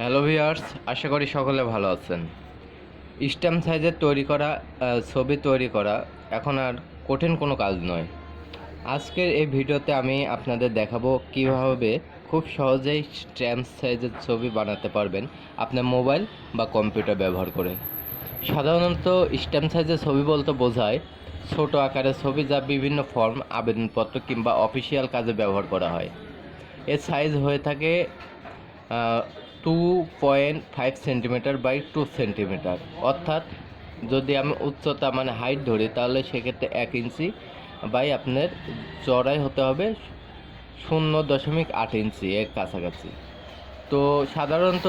Hello viewers আশা করি সকলে ভালো আছেন। স্ট্যাম্প সাইজের তৈরি করা ছবি তৈরি করা এখন আর কঠিন কোনো কাজ নয়। আজকের এই ভিডিওতে আমি আপনাদের দেখাবো কীভাবে খুব সহজেই স্ট্যাম্প সাইজের ছবি বানাতে পারবেন আপনার মোবাইল বা কম্পিউটার ব্যবহার করে। সাধারণত স্ট্যাম্প সাইজের ছবি বলতে বোঝায় ছোট আকারের ছবি যা বিভিন্ন ফর্ম আবেদনপত্র কিংবা অফিসিয়াল কাজে ব্যবহার করা হয়। এর সাইজ হয়ে থাকে two point five centimetre by two centimetre অর্থাৎ যদি আমি উচ্চতা মানে হাইট ধরি, তাহলে সেক্ষেত্রে এক ইঞ্চি বাই আপনার চড়াই হতে হবে শূন্য দশমিক আট ইঞ্চি এর কাছাকাছি। তো সাধারণত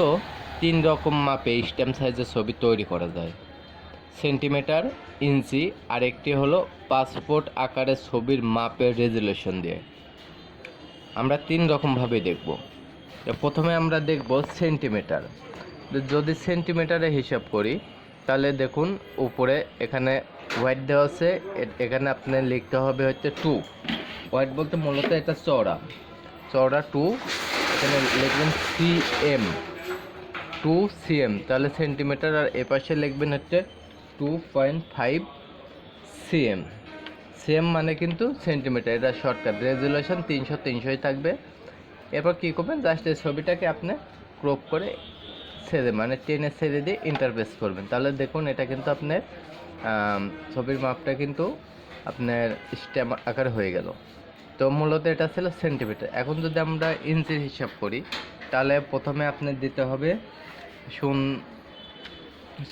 তিন রকম মাপে স্ট্যাম্প সাইজের ছবি তৈরি করা যায়। সেন্টিমিটার ইঞ্চি, আর একটি হলো পাসপোর্ট আকারের ছবির মাপের রেজুলেশন দিয়ে। আমরা তিন রকমভাবে দেখব। প্রথমে আমরা দেখব সেন্টিমিটার। যদি সেন্টিমিটারে হিসাব করি, তাহলে দেখুন উপরে এখানে হোয়াইট দেওয়া আছে এখানে আপনার লিখতে হবে হচ্ছে টু হোয়াইট বলতে মূলত এটা চওড়া। চওড়া টু এখানে লিখবেন সি এম টু সিএম তাহলে সেন্টিমিটার আর এপাশে লিখবেন হচ্ছে two point five CM CM মানে কিন্তু সেন্টিমিটার, এটা শর্টকাট রেজুলেশন তিনশো তিনশোই থাকবে। এরপর কী করবেন? জাস্ট এই ছবিটাকে আপনি ক্রপ করে ছেড়ে মানে টেনে ছেড়ে দিয়ে ইন্টারফেস করবেন। তাহলে দেখুন, এটা কিন্তু আপনার ছবির মাপটা কিন্তু আপনার স্ট্যাম্প আকারে হয়ে গেল। তো মূলত এটা ছিল সেন্টিমিটার এখন যদি আমরা ইঞ্চির হিসাব করি, তাহলে প্রথমে আপনার দিতে হবে শূন্য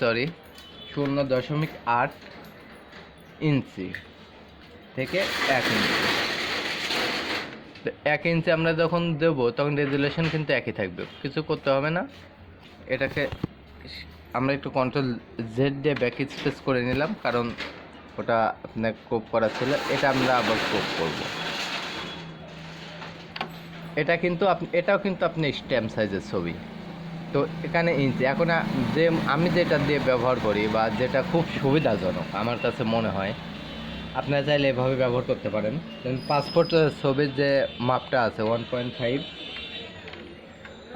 সরি শূন্য দশমিক আট ইঞ্চি থেকে এক ইঞ্চি এক ইঞ্চি আমরা যখন দেবো, তখন রেজুলেশন কিন্তু একই থাকবে। কিছু করতে হবে না। এটাকে আমরা একটু কন্ট্রোল জেড দিয়ে ব্যাক স্পেস করে নিলাম, কারণ ওটা আপনার কোপ করা ছিল। এটা আমরা আবার কোপ করব। এটা কিন্তু আপনি এটাও কিন্তু আপনি স্ট্যাম্প সাইজের ছবি। তো এখানে ইঞ্চি। এখন যে, আমি যেটা দিয়ে ব্যবহার করি বা যেটা খুব সুবিধাজনক, আমার কাছে মনে হয় আপনারা চাইলে এভাবে ব্যবহার করতে পারেন। পাসপোর্ট ছবির যে মাপটা আছে ওয়ান পয়েন্ট ফাইভ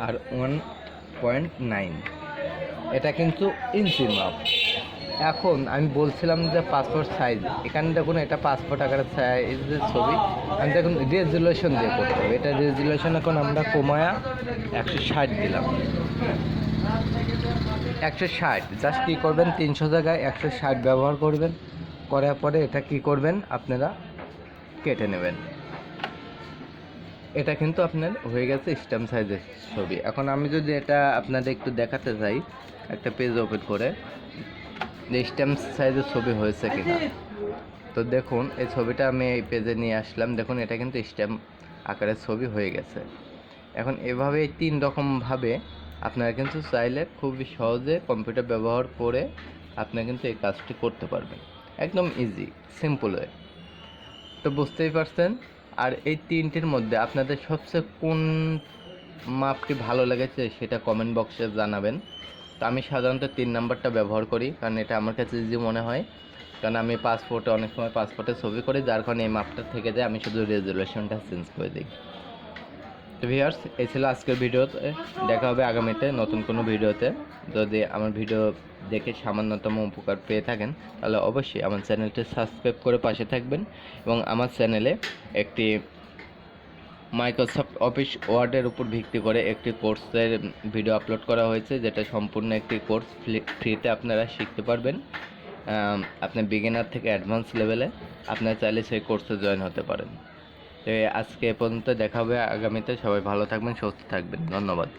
আর ওয়ান পয়েন্ট নাইন এটা কিন্তু ইঞ্চি মাপ। এখন আমি বলছিলাম যে পাসপোর্ট সাইজ এখানে দেখুন, এটা পাসপোর্ট আকারের সাইজের ছবি। আমি দেখুন রেজুলেশন দিয়ে করতে হবে। এটা রেজুলেশন এখন আমরা কমায়া একশো ষাট দিলাম। একশো ষাট জাস্ট কী করবেন, তিনশো জায়গায় একশো ষাট ব্যবহার করবেন। করার পরে এটা কি করবেন? আপনারা কেটে নেবেন। এটা কিন্তু আপনার হয়ে গেছে স্ট্যাম্প সাইজের ছবি। এখন আমি যদি এটা আপনাদের একটু দেখাতে চাই একটা পেজ ওপেন করে। যে স্ট্যাম্প সাইজের ছবি হয়েছে কিনা। তো দেখুন এই ছবিটা আমি এই পেজে নিয়ে আসলাম। দেখুন এটা কিন্তু স্ট্যাম্প আকারের ছবি হয়ে গেছে। এখন এভাবে তিন রকমভাবে আপনারা কিন্তু চাইলে খুবই সহজে কম্পিউটার ব্যবহার করে আপনারা কিন্তু এই কাজটি করতে পারবেন। একদম ইজি সিম্পল ওয়ে তো বুঝতেই পারছেন? আর এই তিনটির মধ্যে আপনাদের সবচেয়ে কোন মাপটি ভালো লেগেছে সেটা কমেন্ট বক্সে জানাবেন। তো আমি সাধারণত তিন নাম্বারটা ব্যবহার করি, কারণ এটা আমার কাছে ইজি মনে হয়। কারণ আমি পাসপোর্টে অনেক সময় পাসপোর্টে ছবি করি, যার কারণে এই মাপটা থেকে যায়, আমি শুধু রেজুলেশনটা চেঞ্জ করে দিই। ভিউয়ার্স এই ছিল আজকের ভিডিওতে দেখা হবে আগামীতে নতুন কোনো ভিডিওতে। যদি আমার ভিডিও দেখে সামান্যতম উপকার পেয়ে থাকেন তাহলে অবশ্যই আমার চ্যানেলটি সাবস্ক্রাইব করে পাশে থাকবেন এবং আমার চ্যানেলে একটি মাইক্রোসফট অফিস ওয়ার্ডের উপর ভিত্তি করে একটি কোর্সের ভিডিও আপলোড করা হয়েছে যেটা সম্পূর্ণ একটি কোর্স ফ্রিতে আপনারা শিখতে পারবেন। আম, আপনি বিগিনার থেকে অ্যাডভান্স লেভেলে আপনারা চাইলে সেই কোর্সে জয়েন হতে পারেন। আজকে এ পর্যন্ত দেখা হবে আগামীতে। সবাই ভালো থাকবেন সুস্থ থাকবেন। ধন্যবাদ।